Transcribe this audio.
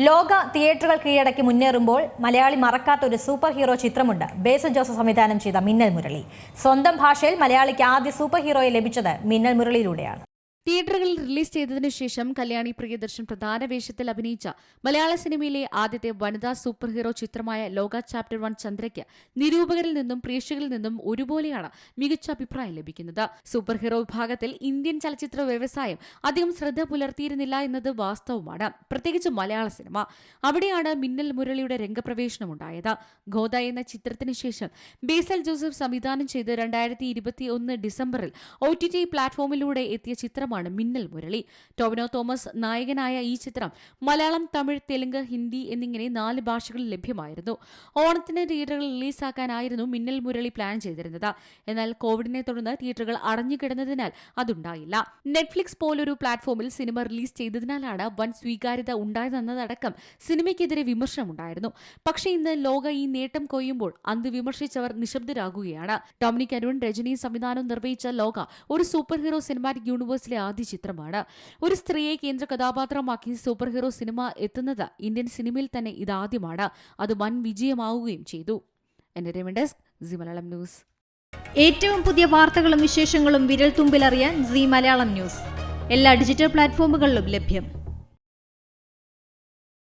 ലോക തിയേറ്ററുകൾ കീഴടക്കി മുന്നേറുമ്പോൾ മലയാളി മറക്കാത്ത ഒരു സൂപ്പർ ഹീറോ ചിത്രമുണ്ട്. ബേസൻ ജോസഫ് സംവിധാനം ചെയ്ത മിന്നൽ മുരളി. സ്വന്തം ഭാഷയിൽ മലയാളിക്ക് ആദ്യ സൂപ്പർ ഹീറോയെ ലഭിച്ചത് മിന്നൽ മുരളിയിലൂടെയാണ്. തിയേറ്ററുകളിൽ റിലീസ് ചെയ്തതിനു ശേഷം കല്യാണി പ്രിയദർശൻ പ്രധാന വേഷത്തിൽ അഭിനയിച്ച മലയാള സിനിമയിലെ ആദ്യത്തെ വനിതാ സൂപ്പർ ഹീറോ ചിത്രമായ ലോക ചാപ്റ്റർ വൺ ചന്ദ്രയ്ക്ക് നിരൂപകരിൽ നിന്നും പ്രേക്ഷകരിൽ നിന്നും ഒരുപോലെയാണ് മികച്ച അഭിപ്രായം ലഭിക്കുന്നത്. സൂപ്പർ ഹീറോ വിഭാഗത്തിൽ ഇന്ത്യൻ ചലച്ചിത്ര വ്യവസായം അധികം ശ്രദ്ധ പുലർത്തിയിരുന്നില്ല എന്നത് വാസ്തവമാണ്. പ്രത്യേകിച്ച് മലയാള സിനിമ. അവിടെയാണ് മിന്നൽ മുരളിയുടെ രംഗപ്രവേശനമുണ്ടായത് ഗോദ എന്ന ചിത്രത്തിന് ശേഷം ബേസൽ ജോസഫ് സംവിധാനം ചെയ്ത് രണ്ടായിരത്തി ഡിസംബറിൽ ഒ ടി ടി പ്ലാറ്റ്ഫോമിലൂടെ എത്തിയ ചിത്രമാണ് മിന്നൽ മുരളി. ടോവിനോ തോമസ് നായകനായ ഈ ചിത്രം മലയാളം തമിഴ് തെലുങ്ക് ഹിന്ദി എന്നിങ്ങനെ നാല് ഭാഷകളിൽ ലഭ്യമായിരുന്നു. ഓണത്തിന് തിയേറ്ററുകൾ റിലീസാക്കാനായിരുന്നു മിന്നൽ മുരളി പ്ലാൻ ചെയ്തിരുന്നത്. എന്നാൽ കോവിഡിനെ തുടർന്ന് തിയേറ്ററുകൾ അടഞ്ഞുകിടന്നതിനാൽ അതുണ്ടായില്ല. നെറ്റ്ഫ്ലിക്സ് പോലൊരു പ്ലാറ്റ്ഫോമിൽ സിനിമ റിലീസ് ചെയ്തതിനാലാണ് വൻ സ്വീകാര്യത ഉണ്ടായതെന്നതടക്കം സിനിമയ്ക്കെതിരെ വിമർശനമുണ്ടായിരുന്നു. പക്ഷേ ഇന്ന് ലോക ഈ നേട്ടം കൊയ്യുമ്പോൾ അന്ത് വിമർശിച്ചവർ നിശബ്ദരാകുകയാണ്. ഡൊമിനിക് അരുൺ രജനി സംവിധാനം നിർവഹിച്ച ലോക ഒരു സൂപ്പർ ഹീറോ സിനിമാറ്റിക് യൂണിവേഴ്സിലെ ആദ്യ ചിത്രമാണ്. ഒരു സ്ത്രീയെ കേന്ദ്ര കഥാപാത്രമാക്കി സൂപ്പർ ഹീറോ സിനിമ എത്തുന്നത് ഇന്ത്യൻ സിനിമയിൽ തന്നെ ഇതാദ്യമാണ്. അത് വൻ വിജയമാവുകയും ചെയ്തു. ന്യൂസ് ഏറ്റവും പുതിയ വാർത്തകളും വിശേഷങ്ങളും വിരൽ തുമ്പിലറിയാൻ സി മലയാളം ന്യൂസ് എല്ലാ ഡിജിറ്റൽ പ്ലാറ്റ്ഫോമുകളിലും ലഭ്യം.